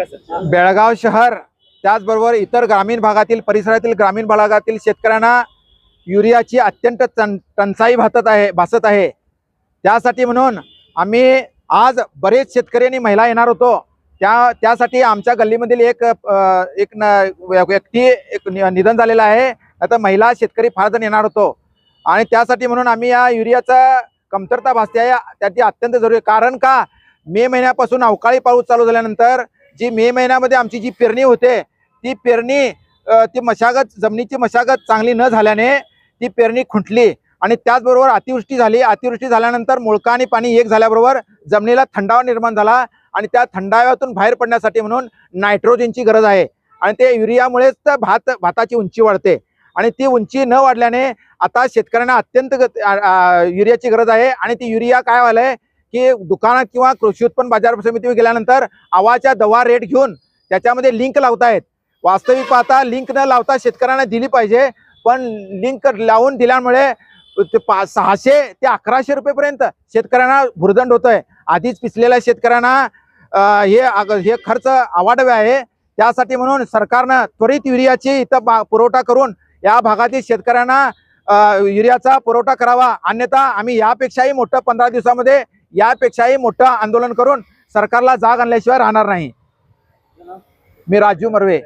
बेळगाव शहर त्याचबरोबर इतर ग्रामीण भागातील परिसरातील ग्रामीण भागातील शेतकऱ्यांना युरियाची अत्यंत टं टंचाई भासत आहे भासत आहे. त्यासाठी म्हणून आम्ही आज बरेच शेतकरी आणि महिला येणार होतो. त्या त्यासाठी आमच्या गल्लीमधील एक एक न- व्यक्ती एक नि- निधन झालेलं आहे. आता महिला शेतकरी फार जण येणार होतो. आणि त्यासाठी म्हणून आम्ही या युरियाचा कमतरता भासते आहे. त्याची अत्यंत जरुरी आहे. कारण का? मे महिन्यापासून अवकाळी पाऊस चालू झाल्यानंतर जी मे महिन्यामध्ये आमची जी पेरणी होते ती पेरणी ती मशागत जमिनीची मशागत चांगली न झाल्याने ती पेरणी खुंटली आणि त्याचबरोबर अतिवृष्टी झाली. अतिवृष्टी झाल्यानंतर मुळका आणि पाणी एक झाल्याबरोबर जमिनीला थंडावा निर्माण झाला आणि त्या थंडाव्यातून बाहेर पडण्यासाठी म्हणून नायट्रोजनची गरज आहे आणि ते युरियामुळेच तर भात भाताची उंची वाढते आणि ती उंची न वाढल्याने आता शेतकऱ्यांना अत्यंत गत- युरियाची गरज आहे आणि ती युरिया काय व्हायला आहे की दुकानात किंवा कृषी उत्पन्न बाजार समितीवर गेल्यानंतर आवाच्या दवा रेट घेऊन त्याच्यामध्ये लिंक लावतायत. वास्तविक पाहता लिंक न लावता शेतकऱ्यांना दिली पाहिजे पण लिंक लावून दिल्यामुळे ते पा सहाशे ते अकराशे रुपयेपर्यंत शेतकऱ्यांना भुर्दंड होतोय. आधीच पिचलेल्या शेतकऱ्यांना हे हे खर्च अवाढव्य आहे. त्यासाठी म्हणून सरकारनं त्वरित युरियाची इथं पुरवठा करून या भागातील शेतकऱ्यांना युरियाचा पुरवठा करावा. अन्यथा आम्ही यापेक्षाही मोठं पंधरा दिवसामध्ये यापेक्षाही मोठं आंदोलन करून सरकारला जाग आणल्याशिवाय राहणार नाही. मी राजू मर्वे.